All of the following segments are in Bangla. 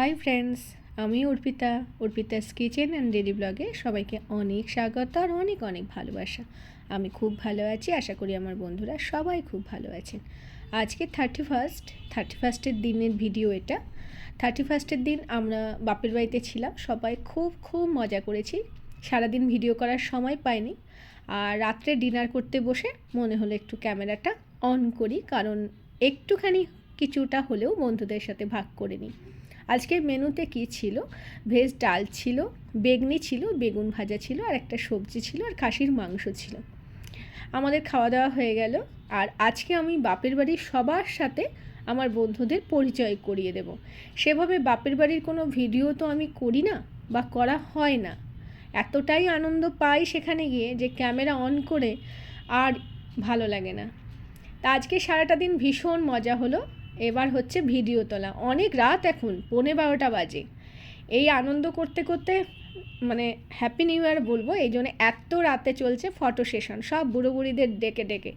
হাই ফ্রেন্ডস আমি Arpita. Arpita's kitchen and daily ব্লগে সবাইকে অনেক স্বাগত আর অনেক অনেক ভালোবাসা। আমি খুব ভালো আছি, আশা করি আমার বন্ধুরা সবাই খুব ভালো আছেন। আজকে থার্টি ফার্স্ট থার্টি ফার্স্টের দিনের ভিডিও এটা। থার্টি ফার্স্টের দিন আমরা বাপের বাড়িতে ছিলাম, সবাই খুব খুব মজা করেছি। সারাদিন ভিডিও করার সময় পাইনি। আর রাত্রে ডিনার করতে বসে মনে হলো একটু ক্যামেরাটা অন করি, কারণ একটুখানি কিছুটা হলেও বন্ধুদের সাথে ভাগ করে নিই। আজকের মেনুতে কি ছিল? ভেজ ডাল ছিল, বেগনি ছিল, বেগুন ভাজা ছিল, আর একটা সবজি ছিল, আর খাসির মাংস ছিল। আমাদের খাওয়া দাওয়া হয়ে গেল। আর আজকে আমি বাপের বাড়ির সবার সাথে আমার বন্ধুদের পরিচয় করিয়ে দেব। সেভাবে বাপের বাড়ির কোনো ভিডিও তো আমি করি না বা করা হয় না। এতটাই আনন্দ পাই সেখানে গিয়ে যে ক্যামেরা অন করে আর ভালো লাগে না। তা আজকে সারাটা দিন ভীষণ মজা হলো। এবার হচ্ছে ভিডিও তোলা। অনেক রাত এখন, পৌনে বারোটা বাজে। এই আনন্দ করতে করতে মানে হ্যাপি নিউ ইয়ার বলব, এই জন্য এত রাতে চলছে ফটো সেশন সব বুড়ো বুড়িদের ডেকে ডেকে।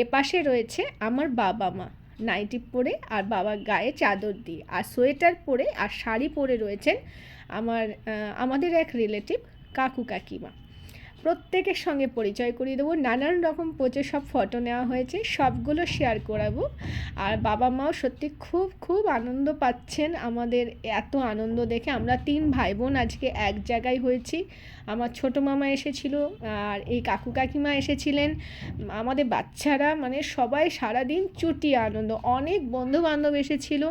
এ পাশে রয়েছে আমার বাবা মা নাইটি পরে আর বাবা গায়ে চাদর দিয়ে। আর সোয়েটার পরে আর শাড়ি পরে রয়েছেন আমার আমাদের এক রিলেটিভ কাকু কাকিমা। প্রত্যেকের সঙ্গে পরিচয় করিয়ে দেবো। নানান রকম পোচে সব ফটো নেওয়া হয়েছে, সবগুলো শেয়ার করাবো। আর বাবা মাও সত্যি খুব খুব আনন্দ পাচ্ছেন আমাদের এত আনন্দ দেখে। আমরা তিন ভাই বোন আজকে এক জায়গায় হয়েছি। আমার ছোট মামা এসেছিল আর এই কাকু কাকিমা এসেছিলেন। আমাদের বাচ্চারা মানে সবাই সারাদিন চুটি আনন্দ। অনেক বন্ধু বান্ধব এসেছিল।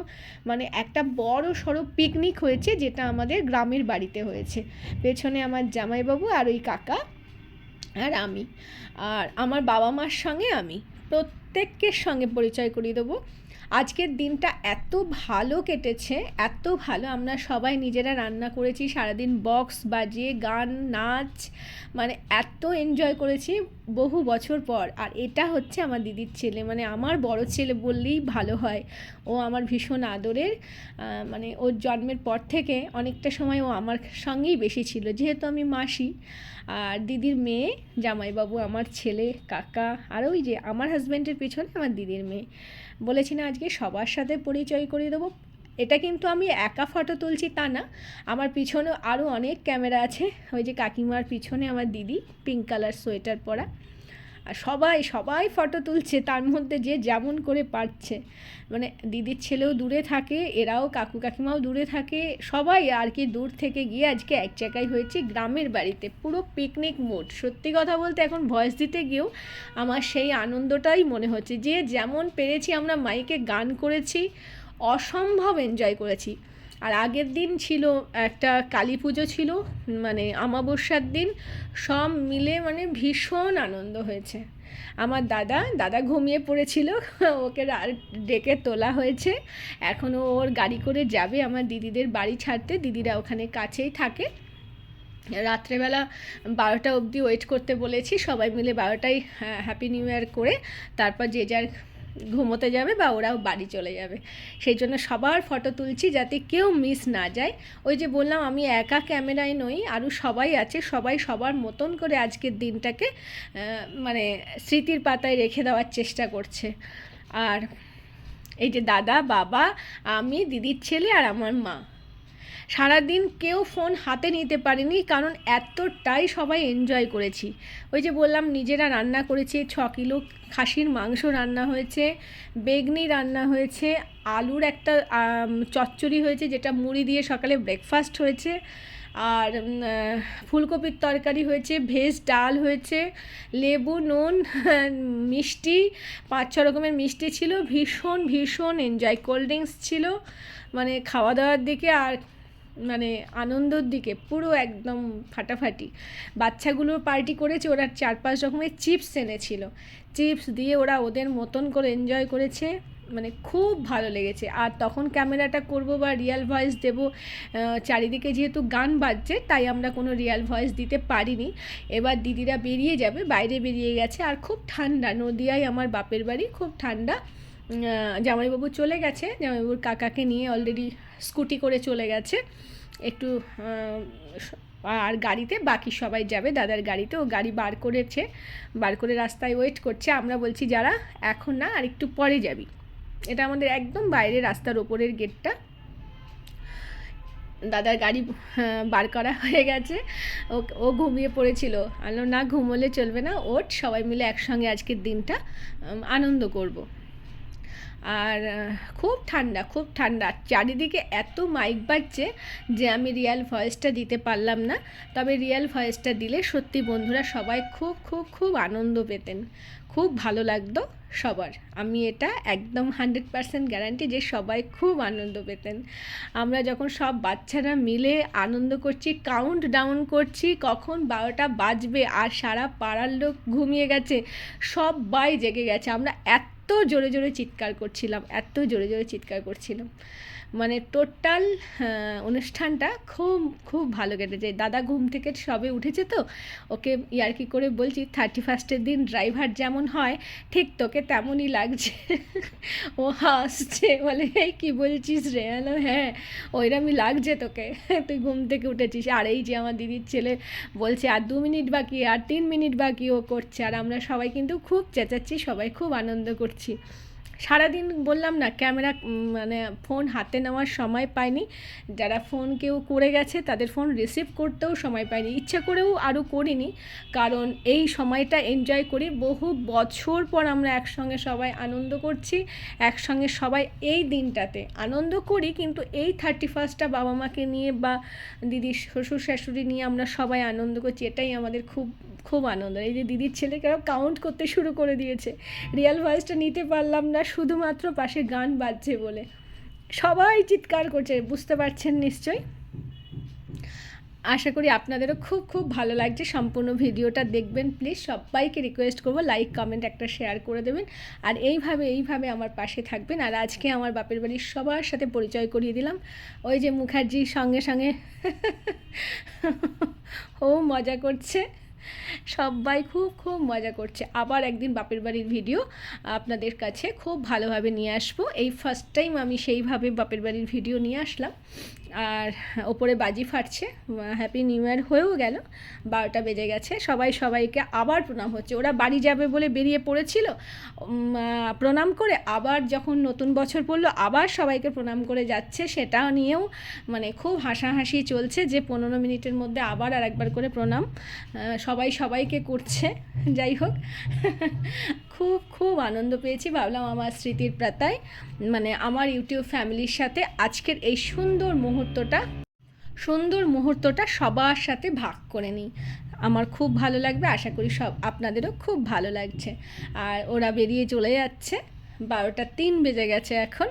মানে একটা বড় সড়ো পিকনিক হয়েছে যেটা আমাদের গ্রামের বাড়িতে হয়েছে। পেছনে আমার জামাইবাবু আর ওই কাকা। আর আমি। আর আমার বাবা মার সঙ্গে আমি প্রত্যেকের সঙ্গে পরিচয় করিয়ে দেবো। আজকের দিনটা এত ভালো কেটেছে, এত ভালো। আমরা সবাই নিজেরা রান্না করেছি, সারাদিন বক্স বাজিয়ে, গান, নাচ মানে এত এনজয় করেছি বহু বছর পর। আর এটা হচ্ছে আমার দিদির ছেলে মানে আমার বড় ছেলে বললেই ভালো হয়। ও আমার ভীষণ আদরের মানে ওর জন্মের পর থেকে অনেকটা সময় ও আমার সঙ্গেই বেশি ছিল। যেহেতু আমি মাসি, আর দিদির মেয়ে, জামাইবাবু, আমার ছেলে, কাকা, আর ওই যে আমার হাজব্যান্ডের পিছনে আমার দিদির মেয়ে। বলেছি না আজকে সবার সাথে পরিচয় করিয়ে দেবো। এটা কিন্তু আমি একা ফটো তুলছি তা না। আমার পিছনে আরও অনেক ক্যামেরা আছে। ওই যে কাকিমার পিছনে আমার দিদি পিঙ্ক কালার সোয়েটার পরা। আর সবাই সবাই ফটো তুলছে, তার মধ্যে যে যেমন করে পারছে। মানে দিদির ছেলেও দূরে থাকে, এরাও কাকু কাকিমাও দূরে থাকে, সবাই আর কি দূর থেকে গিয়ে আজকে এক জায়গায় হয়েছে গ্রামের বাড়িতে। পুরো পিকনিক মোড সত্যি কথা বলতে এখন ভয়েস দিতে গিয়েও আমার সেই আনন্দটাই মনে হচ্ছে। যে যেমন পেরেছি, আমরা মাইকে গান করেছি, অসম্ভব এনজয় করেছি। আর আগের দিন ছিল একটা কালী পুজো ছিল মানে আমাবস্যার দিন, সব মিলে মানে ভীষণ আনন্দ হয়েছে। আমার দাদা দাদা ঘুমিয়ে পড়েছিল, ওকে ডেকে তোলা হয়েছে। এখনও ওর গাড়ি করে যাবে, আমার দিদিদের বাড়ি ছাড়তে, দিদিরা ওখানে কাছেই থাকে। রাত্রেবেলা বারোটা অবধি ওয়েট করতে বলেছি, সবাই মিলে বারোটায় হ্যাপি নিউ ইয়ার করে, তারপর যে যার ঘুমোতে যাবে বা ওরাও বাড়ি চলে যাবে। সেই জন্য সবার ফটো তুলছি যাতে কেউ মিস না যায়। ওই যে বললাম, আমি একা ক্যামেরায় নই, আরও সবাই আছে, সবাই সবার মতন করে আজকের দিনটাকে মানে স্মৃতির পাতায় রেখে দেওয়ার চেষ্টা করছে। আর এই যে দাদা, বাবা, আমি, দিদির ছেলে আর আমার মা। সারাদিন কেউ ফোন হাতে নিতে পারেনি, কারণ এতটাই সবাই এনজয় করেছি। ওই যে বললাম, নিজেরা রান্না করেছি, ছ কিলো খাসির মাংস রান্না হয়েছে, বেগনি রান্না হয়েছে, আলুর একটা চচ্চড়ি হয়েছে, যেটা মুড়ি দিয়ে সকালে ব্রেকফাস্ট হয়েছে, আর ফুলকপির তরকারি হয়েছে, ভেজ ডাল হয়েছে, লেবু, নুন, মিষ্টি, পাঁচ, ছ রকমের মিষ্টি ছিল, ভীষণ ভীষণ এনজয় কোল্ড ড্রিঙ্কস ছিল মানে খাওয়া দাওয়ার দিকে আর মানে আনন্দর দিকে পুরো একদম ফাটাফাটি। বাচ্চাগুলো পার্টি করেছে, ওরা চার পাঁচ রকমের চিপস এনেছিল। চিপস দিয়ে ওরা ওদের মতন করে এনজয় করেছে মানে খুব ভালো লেগেছে। আর তখন ক্যামেরাটা করব বা রিয়াল ভয়েস দেব চারিদিকে যেহেতু গান বাজছে, তাই আমরা কোনো রিয়াল ভয়েস দিতে পারিনি। এবার দিদিরা বেরিয়ে যাবে, বাইরে বেরিয়ে গেছে, আর খুব ঠান্ডা, নদিয়ায় আমার বাপের বাড়ি খুব ঠান্ডা। জামাইবাবু চলে গেছে। জামাইবাবুর কাকাকে নিয়ে অলরেডি স্কুটি করে চলে গেছে। একটু আর গাড়িতে বাকি সবাই যাবে, দাদার গাড়িতে। ও গাড়ি বার করেছে। বার করে রাস্তায় ওয়েট করছে। আমরা বলছি, যারা, এখন না, আর একটু পরে যাবি। এটা আমাদের একদম বাইরে রাস্তার ওপরের গেটটা দাদার গাড়ি বার করা হয়ে গেছে। ও ও ঘুমিয়ে পড়েছিল। আলো না, ঘুমোলে চলবে না ওট সবাই মিলে একসঙ্গে আজকের দিনটা আনন্দ করব। আর খুব ঠান্ডা খুব ঠান্ডা। চারিদিকে এত মাইক বাজছে যে আমি রিয়েল ভয়েসটা দিতে পারলাম না। তবে রিয়েল ভয়েসটা দিলে সত্যি বন্ধুরা সবাই খুব খুব খুব আনন্দ পেতেন। খুব ভালো লাগতো সবার। আমি এটা একদম হান্ড্রেড পারসেন্ট গ্যারান্টি যে সবাই খুব আনন্দ পেতেন। আমরা যখন সব বাচ্চারা মিলে আনন্দ করছি কাউন্ট ডাউন করছি, কখন বারোটা বাজবে আর সারা পাড়ার লোক ঘুমিয়ে গেছে, সবাই জেগে গেছে। আমরা এত জোরে জোরে চিৎকার করছিলাম এত জোরে জোরে চিৎকার করছিলাম। মানে টোটাল অনুষ্ঠানটা খুব খুব ভালো কেটেছে। দাদা ঘুম থেকে সবে উঠেছে তো, ওকে ইয়ার্কি করে বলছি থার্টি ফার্স্টের দিন ড্রাইভার যেমন হয়, ঠিক তোকে তেমনই লাগছে। ও হাসছে, বলে কী বলছিস রে? হ্যালো হ্যাঁ ওইরমই লাগছে তোকে। তুই ঘুম থেকে উঠেছিস। আর এই যে আমার দিদির ছেলে বলছে, আর দু মিনিট বাকি, আর তিন মিনিট বাকি ও করছে। আর আমরা সবাই কিন্তু খুব চেঁচাচ্ছি, সবাই খুব আনন্দ করছি। সারাদিন বললাম না, ক্যামেরা মানে ফোন হাতে নেওয়ার সময় পাইনি। যারা ফোন কেউ করে গেছে, তাদের ফোন রিসিভ করতেও সময় পাইনি। ইচ্ছা করেও আরও করিনি, কারণ এই সময়টা এনজয় করি। বহু বছর পর আমরা একসঙ্গে সবাই আনন্দ করছি, একসঙ্গে সবাই এই দিনটাতে আনন্দ করি, কিন্তু এই থার্টি ফার্স্টটা বাবা মাকে নিয়ে বা দিদি শ্বশুর শাশুড়ি নিয়ে আমরা সবাই আনন্দ করছি। এটাই আমাদের খুব খুব আনন্দ। এই যে দিদির ছেলেকেও কাউন্ট করতে শুরু করে দিয়েছে। রিয়েল ভয়েসটা নিতে পারলাম না, শুধুমাত্র পাশে গান বাজছে বলে। সবাই চিৎকার করছে, বুঝতে পারছেন নিশ্চয়ই? আশা করি আপনাদেরও খুব খুব ভালো লাগছে। সম্পূর্ণ ভিডিওটা দেখবেন প্লিজ সবাইকে রিকোয়েস্ট করব লাইক কমেন্ট একটা শেয়ার করে দেবেন। আর এইভাবে এইভাবে আমার পাশে থাকবেন। আর আজকে আমার বাপের বাড়ির সবার সাথে পরিচয় করিয়ে দিলাম। ওই যে মুখার্জির সঙ্গে সঙ্গে। ও মজা করছে। সবাই খুব খুব মজা করছে। আবার একদিন বাপের বাড়ির ভিডিও আপনাদের কাছে খুব ভালোভাবে নিয়ে আসব। এই ফার্স্ট টাইম আমি সেইভাবে বাপের বাড়ির ভিডিও নিয়ে আসলাম। আর ওপরে বাজি ফাটছে হ্যাপি নিউ ইয়ার হয়েও গেল, বারোটা বেজে গেছে, সবাই সবাইকে আবার প্রণাম হচ্ছে। ওরা বাড়ি যাবে বলে বেরিয়ে পড়েছিল প্রণাম করে আবার যখন নতুন বছর পড়ল, আবার সবাইকে প্রণাম করে যাচ্ছে, সেটা নিয়েও মানে খুব হাসাহাসি চলছে যে পনেরো মিনিটের মধ্যে আবার আর একবার করে প্রণাম সবাই সবাইকে করছে, যাই হোক। খুব খুব আনন্দ পেয়েছি। ভাবলাম আমার স্মৃতির প্রাতায় মানে আমার ইউটিউব ফ্যামিলির সাথে আজকের এই সুন্দর মুহূর্তটা সুন্দর মুহূর্তটা সবার সাথে ভাগ করে নিই। আমার খুব ভালো লাগবে, আশা করি সব আপনাদেরও খুব ভালো লাগছে। আর ওরা বেরিয়ে চলে যাচ্ছে। বারোটা তিন বেজে গেছে এখন।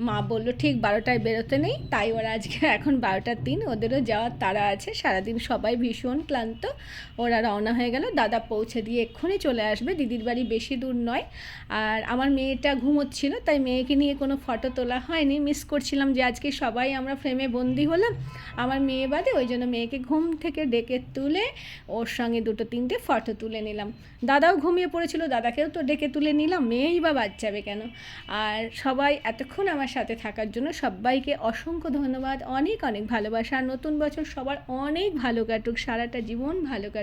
মা বলল, ঠিক বারোটায় বেরোতে নেই। তাই ওরা আজকে এখন বারোটা তিন। ওদেরও যাওয়ার তারা আছে। সারাদিন সবাই ভীষণ ক্লান্ত। ওরা রওনা হয়ে গেল। দাদা পৌঁছে দিয়ে এক্ষুনি চলে আসবে। দিদির বাড়ি বেশি দূর নয়। আর আমার মেয়েটা ঘুমোচ্ছিল, তাই মেয়েকে নিয়ে কোনো ফটো তোলা হয়নি। মিস করছিলাম যে আজকে সবাই আমরা ফ্রেমে বন্দি হলাম। আমার মেয়ে বাদে, ওই জন্য মেয়েকে ঘুম থেকে ডেকে তুলে ওর সঙ্গে দুটো তিনটে ফটো তুলে নিলাম। দাদাও ঘুমিয়ে পড়েছিল, দাদাকেও তো ডেকে তুলে নিলাম। মেয়েই বা বাচ্চাবে কেন? আর সবাই এতক্ষণ আমার সাথে থাকার জন্য সবাইকে অসংখ্য ধন্যবাদ। অনেক অনেক ভালোবাসা। নতুন বছর সবার অনেক ভালো কাটুক। সারাটা জীবন ভালো কাটুক।